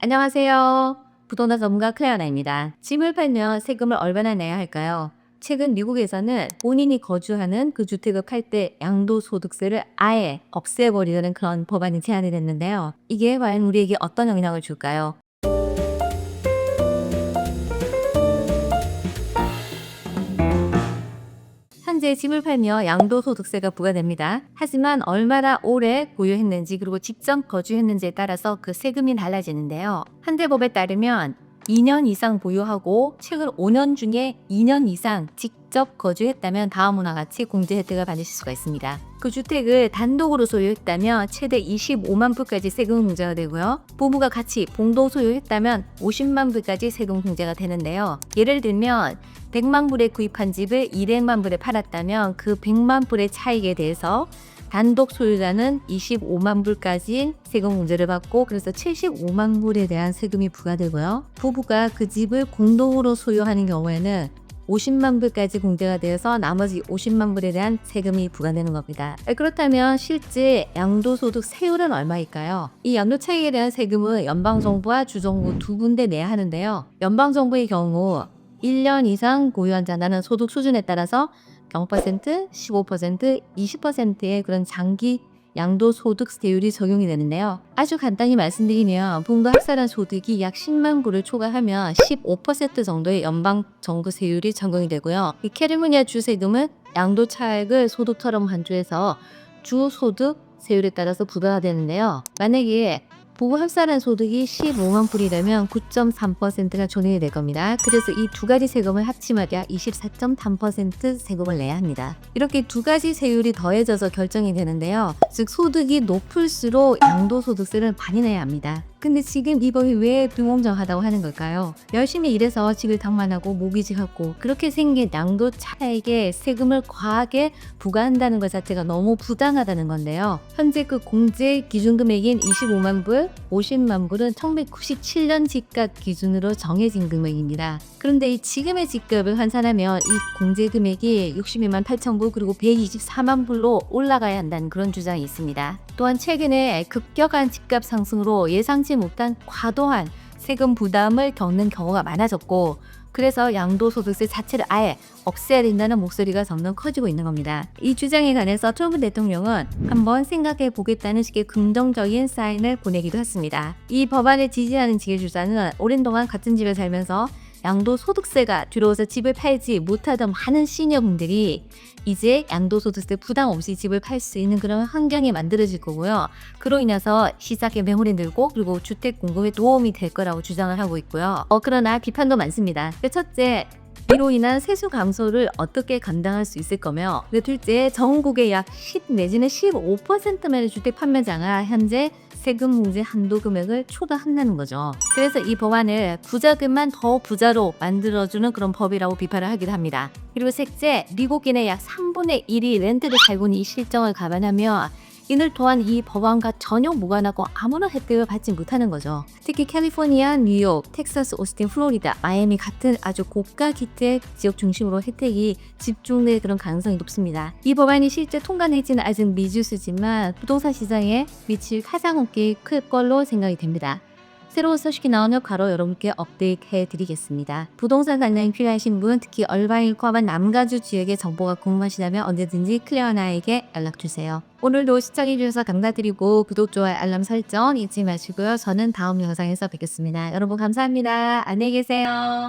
안녕하세요. 부동산 전문가 클레어나입니다. 집을 팔면 세금을 얼마나 내야 할까요? 최근 미국에서는 본인이 거주하는 그 주택을 팔 때 양도소득세를 아예 없애버리려는 그런 법안이 제안이 됐는데요. 이게 과연 우리에게 어떤 영향을 줄까요? 현재 집을 팔며 양도소득세가 부과됩니다. 하지만 얼마나 오래 보유했는지 그리고 직접 거주했는지에 따라서 그 세금이 달라지는데요. 한대법에 따르면 2년 이상 보유하고 최근 5년 중에 2년 이상 직접 거주했다면 다음과 같이 공제 혜택을 받으실 수가 있습니다. 그 주택을 단독으로 소유했다면 최대 25만 불까지 세금 공제가 되고요. 부부가 같이 공동 소유했다면 50만 불까지 세금 공제가 되는데요. 예를 들면 100만 불에 구입한 집을 200만 불에 팔았다면 그 100만 불의 차익에 대해서 단독 소유자는 25만 불까지 세금 공제를 받고 그래서 75만 불에 대한 세금이 부과되고요. 부부가 그 집을 공동으로 소유하는 경우에는 50만 불까지 공제가 되어서 나머지 50만 불에 대한 세금이 부과되는 겁니다. 그렇다면 실제 양도소득 세율은 얼마일까요? 이 양도 차익에 대한 세금은 연방정부와 주정부 두 군데 내야 하는데요. 연방정부의 경우 1년 이상 고유한자라는 소득 수준에 따라서 0%, 15%, 20%의 그런 장기 양도소득 세율이 적용이 되는데요. 아주 간단히 말씀드리면 부모가 학살한 소득이 약 10만 불을 초과하면 15% 정도의 연방 정부 세율이 적용이 되고요. 이 캐리포니아 주 세금은 양도 차액을 소득처럼 간주해서 주 소득 세율에 따라서 부과가 되는데요. 만약에 부부 합산한 소득이 15만 불이 되면 9.3%가 존액이 될 겁니다. 그래서 이 두 가지 세금을 합치마다 24.3% 세금을 내야 합니다. 이렇게 두 가지 세율이 더해져서 결정이 되는데요. 즉 소득이 높을수록 양도소득세를 많이 내야 합니다. 근데 지금 이 법이 왜 불공정하다고 하는 걸까요? 열심히 일해서 집을 탕만하고 모기지하고 그렇게 생긴 양도 차액에 세금을 과하게 부과한다는 것 자체가 너무 부당하다는 건데요. 현재 그 공제 기준 금액인 25만 불, 50만 불은 1997년 집값 기준으로 정해진 금액입니다. 그런데 이 지금의 집값을 환산하면 이 공제 금액이 62만 8천 불 그리고 124만 불로 올라가야 한다는 그런 주장이 있습니다. 또한 최근에 급격한 집값 상승으로 예상 치 못한 과도한 세금 부담을 겪는 경우가 많아졌고 그래서 양도소득세 자체를 아예 없애야 된다는 목소리가 점점 커지고 있는 겁니다. 이 주장에 관해서 트럼프 대통령은 한번 생각해 보겠다는 식의 긍정적인 사인을 보내기도 했습니다. 이 법안을 지지하는 지혜 주자는 오랜 동안 같은 집에 살면서 양도소득세가 들어와서 집을 팔지 못하던 많은 시니어분들이 이제 양도소득세 부담 없이 집을 팔 수 있는 그런 환경이 만들어질 거고요. 그로 인해서 시장에 매물이 늘고 그리고 주택 공급에 도움이 될 거라고 주장을 하고 있고요. 어, 그러나 비판도 많습니다. 첫째, 이로 인한 세수 감소를 어떻게 감당할 수 있을 거며 둘째 전국의 약 10 내지는 15%만의 주택 판매자가 현재 세금 공제 한도 금액을 초과한다는 거죠. 그래서 이 법안을 부자금만 더 부자로 만들어주는 그런 법이라고 비판을 하기도 합니다. 그리고 셋째, 미국인의 약 3분의 1이 렌트를 살고 있는 이 실정을 감안하면 이들 또한 이 법안과 전혀 무관하고 아무런 혜택을 받지 못하는 거죠. 특히 캘리포니아, 뉴욕, 텍사스, 오스틴, 플로리다, 마이애미 같은 아주 고가 기택 지역 중심으로 혜택이 집중될 그런 가능성이 높습니다. 이 법안이 실제 통과될지는 아직 미지수지만 부동산 시장에 미칠 가장 클 걸로 생각이 됩니다. 새로운 소식이 나오면 바로 여러분께 업데이트 해 드리겠습니다. 부동산 관련 필요하신 분, 특히 얼바인 포함한 남가주 지역의 정보가 궁금하시다면 언제든지 클레어나에게 연락주세요. 오늘도 시청해주셔서 감사드리고 구독, 좋아요, 알람 설정 잊지 마시고요. 저는 다음 영상에서 뵙겠습니다. 여러분 감사합니다. 안녕히 계세요.